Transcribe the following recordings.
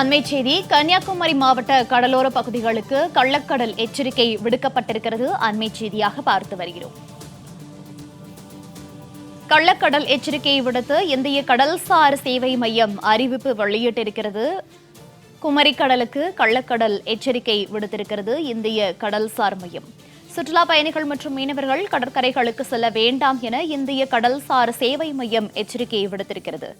அண்மை செய்தி கன்னியாகுமரி மாவட்ட கடலோர பகுதிகளுக்கு கள்ளக்கடல் எச்சரிக்கை விடுக்கப்பட்டிருக்கிறது. அண்மை செய்தியாக பார்த்து வருகிறோம். கள்ளக்கடல் எச்சரிக்கையை விடுத்து இந்திய கடல்சார் சேவை மையம் அறிவிப்பு வெளியிட்டிருக்கிறது. குமரிக்கடலுக்கு கள்ளக்கடல் எச்சரிக்கை விடுத்திருக்கிறது இந்திய கடல்சார் மையம். சுற்றுலா பயணிகள் மற்றும் மீனவர்கள் கடற்கரைகளுக்கு செல்ல வேண்டாம் என இந்திய கடல்சார் சேவை மையம் எச்சரிக்கையை விடுத்திருக்கிறது.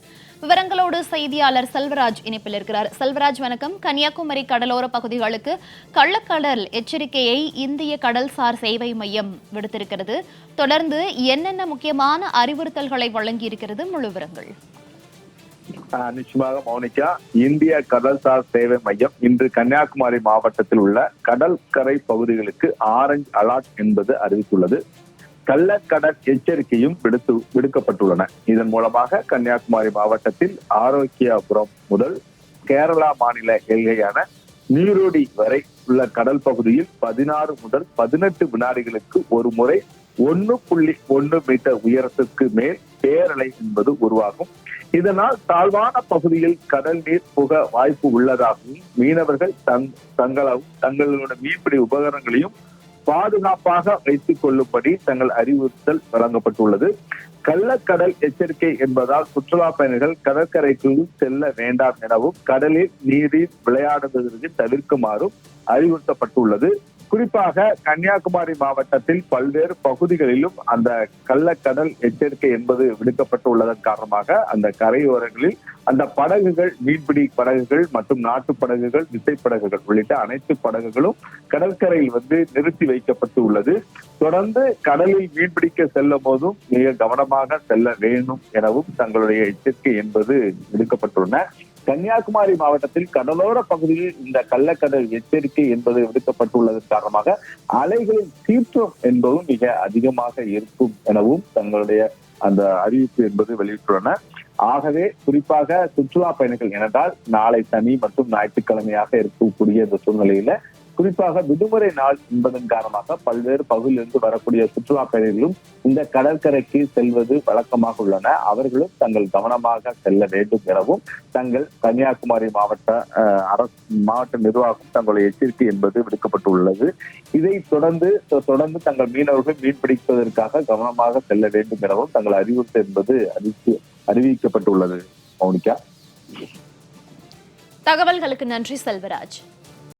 விவரங்களோடு செய்தியாளர் செல்வராஜ் இணைப்பில் இருக்கிறார். செல்வராஜ் வணக்கம். கன்னியாகுமரி கடலோர பகுதிகளுக்கு கள்ளக்கடல் எச்சரிக்கையை இந்திய கடல்சார் சேவை மையம் விடுத்திருக்கிறது. தொடர்ந்து என்னென்ன முக்கியமான அறிவுறுத்தல்களை வழங்கியிருக்கிறது? முழு விவரங்கள். ஆஹ் நிச்சயமாக மௌனிகா இந்திய கடல்சார் சேவை மையம் இன்று கன்னியாகுமரி மாவட்டத்தில் உள்ள கடற்கரை பகுதிகளுக்கு ஆரஞ்சு அலர்ட் என்பது அறிவித்துள்ளது. கள்ளக்கடல் எச்சரிக்கையும் விடுத்து விடுக்கப்பட்டுள்ளன. இதன் மூலமாக கன்னியாகுமரி மாவட்டத்தில் ஆரோக்கியபுரம் முதல் கேரளா மாநில எல்கையான நீரோடி வரை உள்ள கடல் பகுதியில் பதினாறு முதல் பதினெட்டு வினாடிகளுக்கு ஒரு முறை ஒன்னு புள்ளி ஒன்று மீட்டர் உயரத்திற்கு மேல் பேரலை என்பது உருவாகும். இதனால் தாழ்வான பகுதியில் கடல் நீர் புக வாய்ப்பு உள்ளதாகவும் மீனவர்கள் தங் தங்களவும் தங்களோட மீன்பிடி உபகரணங்களையும் பாதுகாப்பாக வைத்துக் கொள்ளும்படி தங்கள் அறிவுறுத்தல் வழங்கப்பட்டுள்ளது. கள்ளக்கடல் எச்சரிக்கை என்பதால் சுற்றுலா பயணிகள் கடற்கரைக்கு செல்ல வேண்டாம் எனவும் கடலில் நீரில் விளையாடுவதற்கு தவிர்க்குமாறும் அறிவுறுத்தப்பட்டுள்ளது. குறிப்பாக கன்னியாகுமரி மாவட்டத்தில் பல்வேறு பகுதிகளிலும் அந்த கள்ளக்கடல் எச்சரிக்கை என்பது விடுக்கப்பட்டுள்ளதன் காரணமாக அந்த கரையோரங்களில் அந்த படகுகள் மீன்பிடி படகுகள் மற்றும் நாட்டு படகுகள் விசைப்படகுகள் உள்ளிட்ட அனைத்து படகுகளும் கடற்கரையில் வந்து நிறுத்தி வைக்கப்பட்டு உள்ளது. தொடர்ந்து கடலில் மீன்பிடிக்க செல்லும் போதும் மிக கவனமாக செல்ல வேண்டும் எனவும் தங்களுடைய எச்சரிக்கை என்பது விடுக்கப்பட்டுள்ளன. கன்னியாகுமரி மாவட்டத்தில் கடலோர பகுதியில் இந்த கள்ளக்கடல் எச்சரிக்கை என்பது விடுக்கப்பட்டுள்ளதன் காரணமாக அலைகளின் சீற்றம் என்பதும் மிக அதிகமாக இருக்கும் எனவும் தங்களுடைய அந்த அறிவிப்பு என்பது வெளியிட்டுள்ளன. ஆகவே குறிப்பாக சுற்றுலா பயணிகள் ஏனென்றால் நாளை சனி மற்றும் ஞாயிற்றுக்கிழமையாக இருக்கக்கூடிய இந்த சூழ்நிலையில குறிப்பாக விடுமுறை நாள் என்பதன் காரணமாக பல்வேறு பகுதியிலிருந்து வரக்கூடிய சுற்றுலா பயணிகளும் இந்த கடற்கரைக்கு செல்வது வழக்கமாக உள்ளன. அவர்களும் தங்கள் கவனமாக செல்ல வேண்டும் எனவும் தங்கள் கன்னியாகுமரி மாவட்ட அரசு மாவட்ட நிர்வாகம் தங்களுடைய எச்சரிக்கை என்பது விடுக்கப்பட்டுள்ளது. இதை தொடர்ந்து தொடர்ந்து தங்கள் மீனவர்கள் மீன் பிடிப்பதற்காக கவனமாக செல்ல வேண்டும் எனவும் தங்கள் அறிவுறுத்தல் என்பது அறிவித்து அறிவிக்கப்பட்டுள்ளது. மௌனிகா. தகவல்களுக்கு நன்றி செல்வராஜ்.